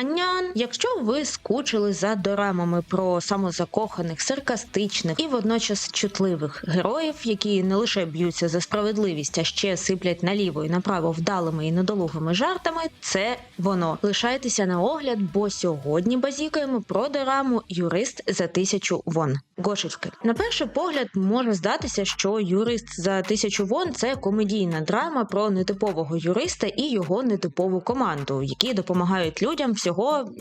Анян, якщо ви скучили за дорамами про самозакоханих, саркастичних і водночас чутливих героїв, які не лише б'ються за справедливість, а ще сиплять наліво і направо вдалими і недолугими жартами, це воно. Лишайтеся на огляд, бо сьогодні базікаємо про дораму Юрист за тисячу вон. Гошечки. На перший погляд може здатися, що юрист за тисячу вон це комедійна драма про нетипового юриста і його нетипову команду, які допомагають людям всього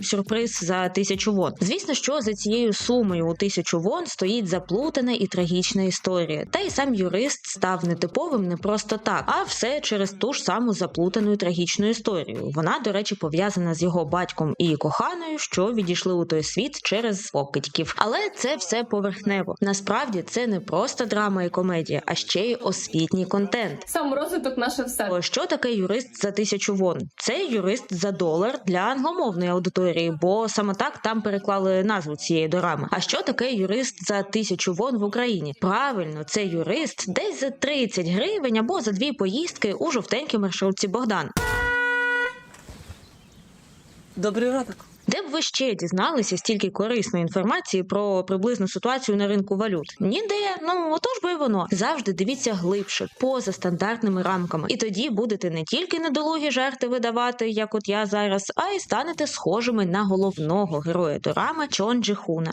сюрприз за тисячу вон. Звісно, що за цією сумою у тисячу вон стоїть заплутана і трагічна історія. Та й сам юрист став нетиповим не просто так, а все через ту ж саму заплутану і трагічну історію. Вона, до речі, пов'язана з його батьком і коханою, що відійшли у той світ через покидьків. Але це все поверхнево. Насправді це не просто драма і комедія, а ще й освітній контент. Сам розвиток наше все. Що таке юрист за тисячу вон? Це юрист за долар для англомовної аудиторії, бо саме так там переклали назву цієї дорами. А що таке юрист за тисячу вон в Україні? Правильно, це юрист десь за 30 гривень або за дві поїздки у жовтенькій маршрутці Богдан. Добрий ранок. Де б ви ще дізналися стільки корисної інформації про приблизну ситуацію на ринку валют? Ніде. Ну отож би воно. Завжди дивіться глибше, поза стандартними рамками. І тоді будете не тільки недолугі жарти видавати, як от я зараз, а й станете схожими на головного героя дорами Чон Джі Хуна.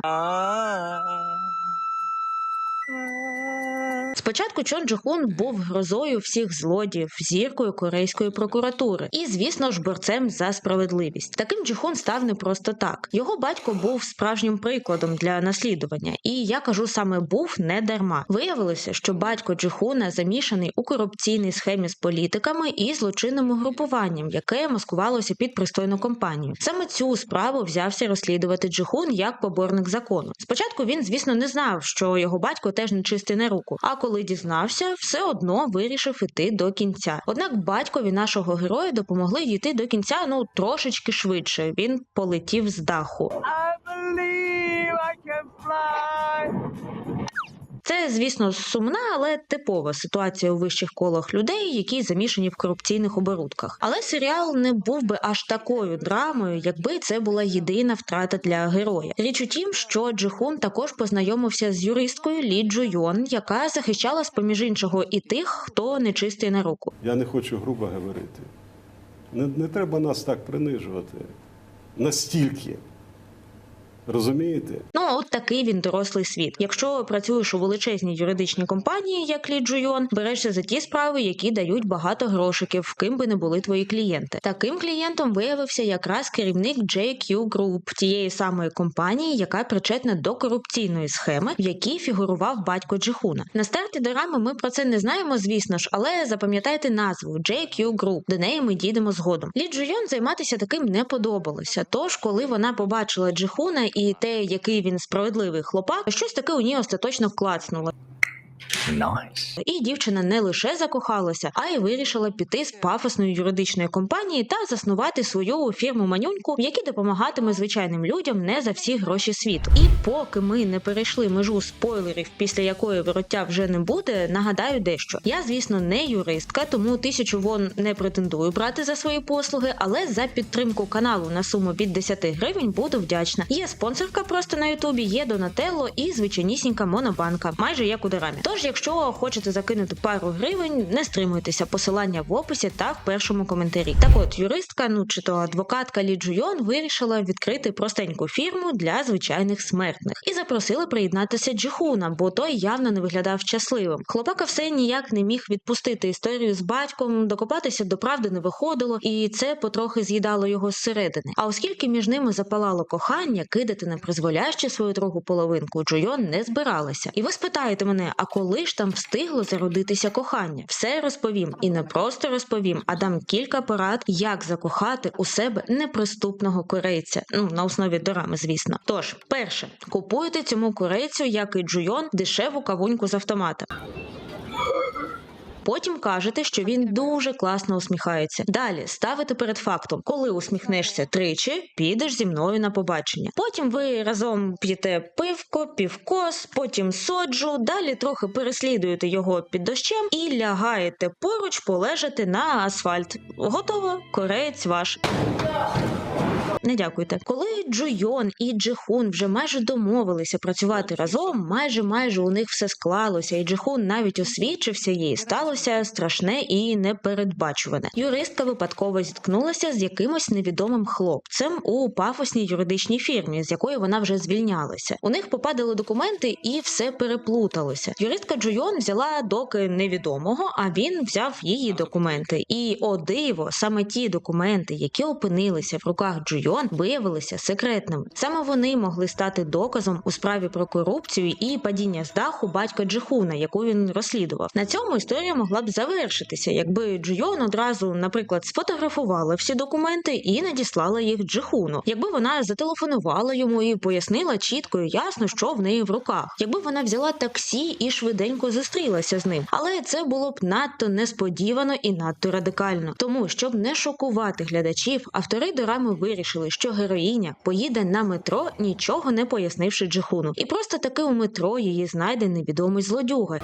Спочатку Чон Джи Хун був грозою всіх злодіїв, зіркою корейської прокуратури і, звісно ж, борцем за справедливість. Таким Джи Хун став не просто так. Його батько був справжнім прикладом для наслідування, і я кажу саме був не дарма. Виявилося, що батько Джи Хуна замішаний у корупційній схемі з політиками і злочинним угрупуванням, яке маскувалося під пристойну компанію. Саме цю справу взявся розслідувати Джи Хун як поборник закону. Спочатку він, звісно, не знав, що його батько теж не чистий на руку. А коли дізнався, все одно вирішив іти до кінця. Однак батькові нашого героя допомогли дійти до кінця ну трошечки швидше. Він полетів з даху. I believe I can fly. Це, звісно, сумна, але типова ситуація у вищих колах людей, які замішані в корупційних оборудках. Але серіал не був би аж такою драмою, якби це була єдина втрата для героя. Річ у тім, що Джихун також познайомився з юристкою Лі Джу яка захищала з поміж іншого і тих, хто не чистий на руку. Я не хочу грубо говорити. Не, не треба нас так принижувати. Настільки. Розумієте? Ну от такий він дорослий світ. Якщо працюєш у величезній юридичній компанії, як Лі Джуйон, берешся за ті справи, які дають багато грошиків, ким би не були твої клієнти. Таким клієнтом виявився якраз керівник JQ Group, тієї самої компанії, яка причетна до корупційної схеми, в якій фігурував батько Джихуна. На старті дорами ми про це не знаємо, звісно ж, але запам'ятайте назву JQ Group. До неї ми дійдемо згодом. Лі Джуйон займатися таким не подобалося. Тож, коли вона побачила Джихуна і те, який він справедливий хлопак, щось таке у ній остаточно клацнуло. Nice. І дівчина не лише закохалася, а й вирішила піти з пафосної юридичної компанії та заснувати свою фірму манюньку, якій допомагатиме звичайним людям не за всі гроші світу. І поки ми не перейшли межу спойлерів, після якої вороття вже не буде, нагадаю дещо. Я, звісно, не юристка, тому тисячу вон не претендую брати за свої послуги, але за підтримку каналу на суму від 10 гривень буду вдячна. Є спонсорка просто на Ютубі, є Донателло і звичайнісінька монобанка, майже як у дорамі. Тож, якщо хочете закинути пару гривень, не стримуйтеся. Посилання в описі та в першому коментарі. Так от, юристка, ну чи то адвокатка Лі Джуйон вирішила відкрити простеньку фірму для звичайних смертних і запросила приєднатися Джихуна, бо той явно не виглядав щасливим. Хлопака все ніяк не міг відпустити історію з батьком, докопатися до правди не виходило, і це потрохи з'їдало його зсередини. А оскільки між ними запалало кохання, кидати на призволяще свою другу половинку Джуйон не збиралася. І ви спитаєте мене, а коли ж там встигло зародитися кохання? Все розповім і не просто розповім, а дам кілька порад, як закохати у себе неприступного корейця. Ну на основі дорами, звісно. Тож, перше, купуйте цьому корейцю, як і Джуйон, дешеву кавуньку з автомата. Потім кажете, що він дуже класно усміхається. Далі ставите перед фактом, коли усміхнешся тричі, підеш зі мною на побачення. Потім ви разом п'єте пивко, півкос, потім соджу, далі трохи переслідуєте його під дощем і лягаєте поруч полежати на асфальт. Готово, кореєць ваш. Не дякуйте. Коли Джуйон і Джихун вже майже домовилися працювати разом, майже майже у них все склалося, і Джихун навіть освідчився їй. Сталося страшне і непередбачуване. Юристка випадково зіткнулася з якимось невідомим хлопцем у пафосній юридичній фірмі, з якої вона вже звільнялася. У них попадали документи, і все переплуталося. Юристка Джуйон взяла доки невідомого, а він взяв її документи. І о диво, саме ті документи, які опинилися в руках Джуйон, виявилися секретними. Саме вони могли стати доказом у справі про корупцію і падіння з даху батька Джихуна, яку він розслідував. На цьому історія могла б завершитися, якби Джуйон одразу, наприклад, сфотографувала всі документи і надіслала їх Джихуну. Якби вона зателефонувала йому і пояснила чітко і ясно, що в неї в руках. Якби вона взяла таксі і швиденько зустрілася з ним, але це було б надто несподівано і надто радикально. Тому, щоб не шокувати глядачів, автори дорами вирішили, що героїня поїде на метро, нічого не пояснивши Джихуну, і просто таки у метро її знайде невідомий злодюга.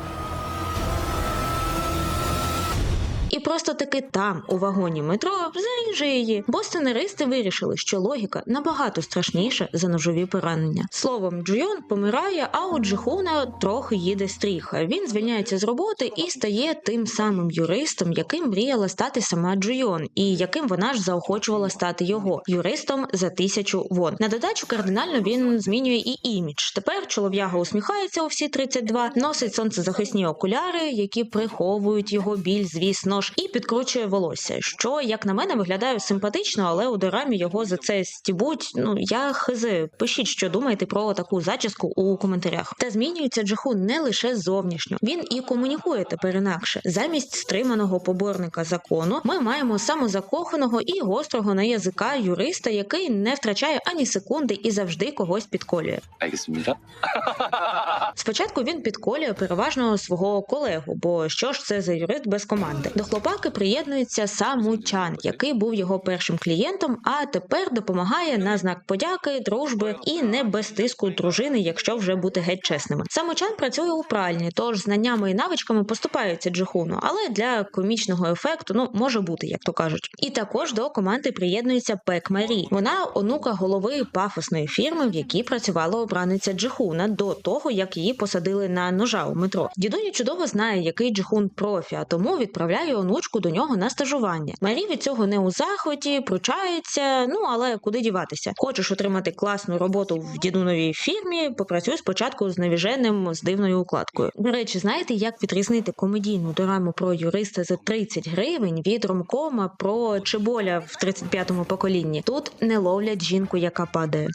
Просто таки там, у вагоні метро, заріже її, бо сценаристи вирішили, що логіка набагато страшніша за ножові поранення. Словом, Джуйон помирає, а у Джихуна трохи їде стріха. Він звільняється з роботи і стає тим самим юристом, яким мріяла стати сама Джуйон, і яким вона ж заохочувала стати його юристом за тисячу вон. На додачу кардинально він змінює і імідж. Тепер чолов'яга усміхається у всі 32, носить сонцезахисні окуляри, які приховують його біль, звісно ж, і підкручує волосся, що, як на мене, виглядає симпатично, але у дорамі його за це стібуть. Ну я хизи. Пишіть, що думаєте про таку зачіску у коментарях. Та змінюється джаху не лише зовнішньо, він і комунікує тепер інакше. Замість стриманого поборника закону ми маємо самозакоханого і гострого на язика юриста, який не втрачає ані секунди і завжди когось підколює. Спочатку він підколює переважно свого колегу, бо що ж це за юрист без команди? До хлопаки приєднується сам Мучан, який був його першим клієнтом, а тепер допомагає на знак подяки, дружби і не без тиску дружини, якщо вже бути геть чесними. Сам Мучан працює у пральні, тож знаннями і навичками поступаються Джихуну, але для комічного ефекту ну може бути, як то кажуть. І також до команди приєднується Пек Марі. Вона онука голови пафосної фірми, в якій працювала обраниця Джихуна до того, як її посадили на ножа у метро. Дідуня чудово знає, який Джихун профі, а тому відправляє онучку до нього на стажування. Марі від цього не у захваті, пручається. Ну але куди діватися? Хочеш отримати класну роботу в дідуновій фірмі? Попрацюй спочатку з навіженим з дивною укладкою. До речі, знаєте, як відрізнити комедійну дораму про юриста за 30 гривень від ромкома про Чеболя в 35-му поколінні? Тут не ловлять жінку, яка падає.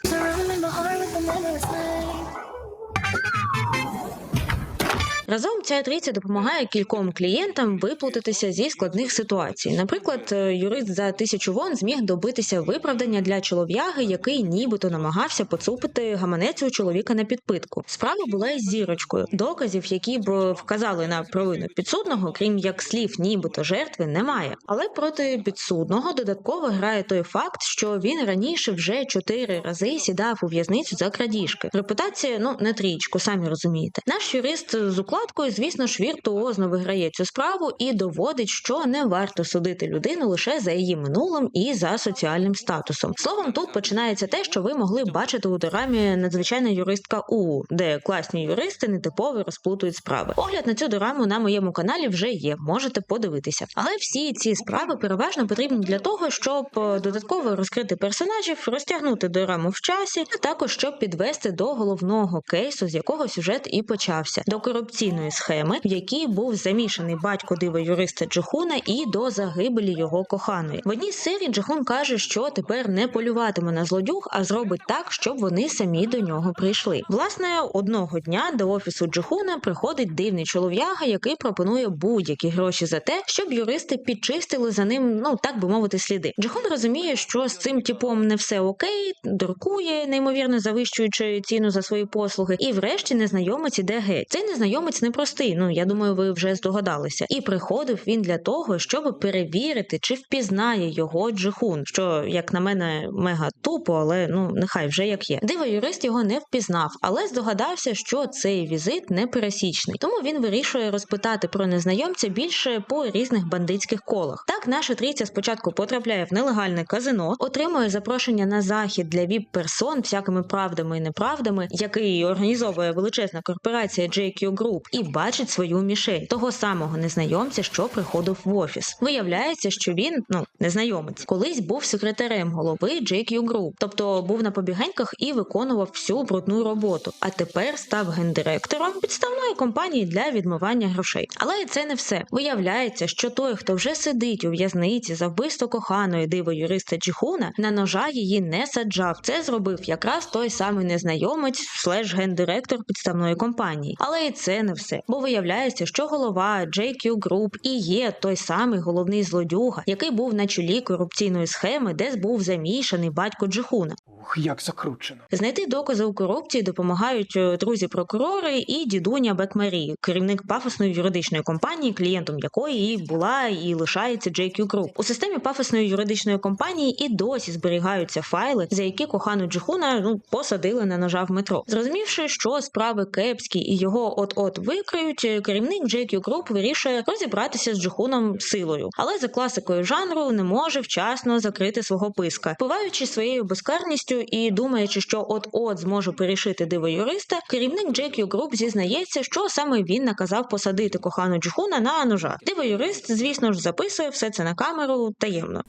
Разом ця трійця допомагає кільком клієнтам виплутатися зі складних ситуацій. Наприклад, е, юрист за тисячу вон зміг добитися виправдання для чолов'яги, який нібито намагався поцупити гаманець у чоловіка на підпитку. Справа була із зірочкою. Доказів, які б вказали на провину підсудного, крім як слів, нібито жертви, немає. Але проти підсудного додатково грає той факт, що він раніше вже чотири рази сідав у в'язницю за крадіжки. Репутація, ну не трічку, самі розумієте. Наш юрист з укладкою, звісно ж, віртуозно виграє цю справу і доводить, що не варто судити людину лише за її минулим і за соціальним статусом. Словом, тут починається те, що ви могли бачити у дорамі надзвичайна юристка У, де класні юристи нетипово розплутують справи. Огляд на цю дораму на моєму каналі вже є, можете подивитися. Але всі ці справи переважно потрібні для того, щоб е, додатково розкрити персонажів, розтягнути дораму в часі, а також щоб підвести до головного кейсу, з якого сюжет і почався, до корупційної схеми, в якій був замішаний батько дива юриста Джихуна і до загибелі його коханої. В одній з серій Джихун каже, що тепер не полюватиме на злодюг, а зробить так, щоб вони самі до нього прийшли. Власне, одного дня до офісу Джихуна приходить дивний чолов'яга, який пропонує будь-які гроші за те, щоб юристи підчистили за ним, ну так би мовити, сліди. Джихун розуміє, що з цим типом не все окей, дуркує, неймовірно завищуючи ціну за свої послуги, і врешті незнайомець іде геть. Цей незнайомець незнайомець непростий. Ну я думаю, ви вже здогадалися. І приходив він для того, щоб перевірити, чи впізнає його Джихун, що як на мене мега тупо, але ну нехай вже як є. Диво юрист його не впізнав, але здогадався, що цей візит не пересічний. Тому він вирішує розпитати про незнайомця більше по різних бандитських колах. Так, наша трійця спочатку потрапляє в нелегальне казино, отримує запрошення на захід для віп-персон всякими правдами і неправдами, який організовує величезна корпорація JQ Group, і бачить свою мішень того самого незнайомця, що приходив в офіс. Виявляється, що він, ну незнайомець, колись був секретарем голови JQ Group, тобто був на побігеньках і виконував всю брудну роботу. А тепер став гендиректором підставної компанії для відмивання грошей. Але це не все. Виявляється, що той, хто вже сидить у в'язниці за вбивство коханої диво юриста Джіхуна, на ножа її не саджав. Це зробив якраз той самий незнайомець слеш гендиректор підставної компанії. Але і це не все. Бо виявляється, що голова JQ Group і є той самий головний злодюга, який був на чолі корупційної схеми, де був замішаний батько Джихуна. Ух, як закручено. Знайти докази у корупції допомагають е, друзі-прокурори і дідуня Бекмарі, керівник пафосної юридичної компанії, клієнтом якої була і лишається JQ Group. У системі пафосної юридичної компанії і досі зберігаються файли, за які кохану Джихуна ну посадили на ножа в метро. Зрозумівши, що справи кепські і його от-от викриють, е, керівник JQ Group вирішує розібратися з Джихуном силою, але за класикою жанру не може вчасно закрити свого писка, впиваючи своєю безкарністю і думаючи, що от-от зможе перешити диво юриста, керівник JQ Group зізнається, що саме він наказав посадити кохану Джхуна на ножа. Диво юрист, звісно ж, записує все це на камеру таємно.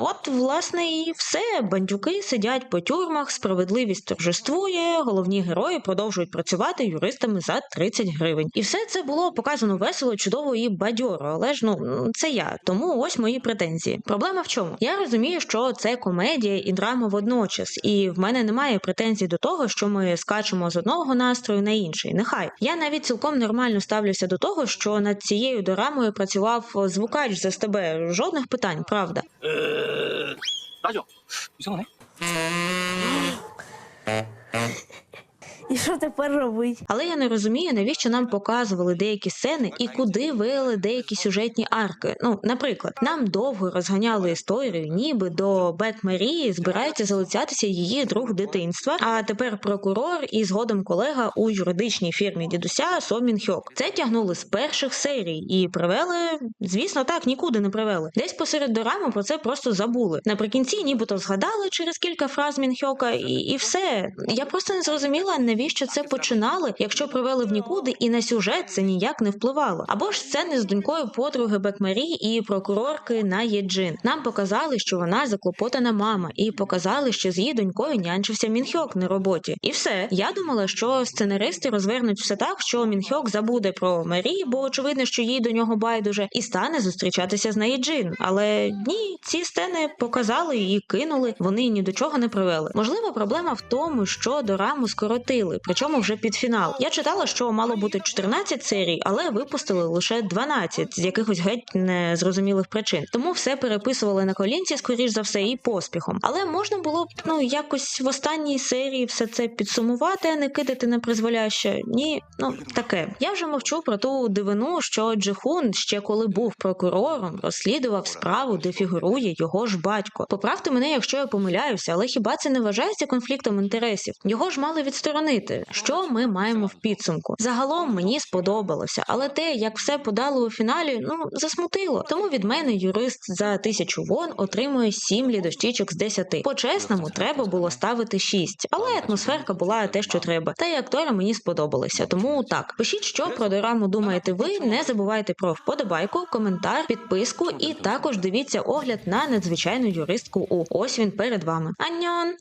От, власне, і все. Бандюки сидять по тюрмах, справедливість торжествує, головні герої продовжують працювати юристами за 30 гривень. І все це було показано весело, чудово і бадьоро. Але ж ну це я. Тому ось мої претензії. Проблема в чому? Я розумію, що це комедія і драма водночас, і в мене немає претензій до того, що ми скачемо з одного настрою на інший. Нехай я навіть цілком нормально ставлюся до того, що над цією дорамою працював звукач за СТБ. Жодних питань, правда. 맞아. 이상하네. І що тепер робить? Але я не розумію, навіщо нам показували деякі сцени і куди вели деякі сюжетні арки. Ну, наприклад, нам довго розганяли історію, ніби до Бек Марії збирається залицятися її друг дитинства, а тепер прокурор і згодом колега у юридичній фірмі дідуся Со Мін Хьок. Це тягнули з перших серій і привели, звісно, так нікуди не привели. Десь посеред дорами про це просто забули. Наприкінці, нібито згадали через кілька фраз Мінхьока, і, і все. Я просто не зрозуміла, навіщо це починали, якщо привели в нікуди, і на сюжет це ніяк не впливало. Або ж сцени з донькою подруги Бекмарі і прокурорки на Єджин. Нам показали, що вона заклопотана мама, і показали, що з її донькою нянчився Мінхьок на роботі. І все. Я думала, що сценаристи розвернуть все так, що Мінхьок забуде про Марі, бо очевидно, що їй до нього байдуже, і стане зустрічатися з Наїджин. Але ні, ці сцени показали і кинули. Вони ні до чого не привели. Можливо, проблема в тому, що дораму скоротили, причому вже під фінал. Я читала, що мало бути 14 серій, але випустили лише 12 з якихось геть незрозумілих причин. Тому все переписували на колінці, скоріш за все, і поспіхом. Але можна було б ну якось в останній серії все це підсумувати, не кидати на призволяще. Ні, ну таке. Я вже мовчу про ту дивину, що Джихун ще коли був прокурором, розслідував справу, де фігурує його ж батько. Поправте мене, якщо я помиляюся, але хіба це не вважається конфліктом інтересів? Його ж мали відсторонити. Що ми маємо в підсумку? Загалом мені сподобалося, але те, як все подали у фіналі, ну засмутило. Тому від мене юрист за тисячу вон отримує 7 лідощічок з 10. По-чесному, треба було ставити 6. Але атмосферка була те, що треба. Та й актори мені сподобалися. Тому так, пишіть, що про дораму думаєте ви. Не забувайте про вподобайку, коментар, підписку і також дивіться огляд на надзвичайну юристку. У ось він перед вами. Аньон!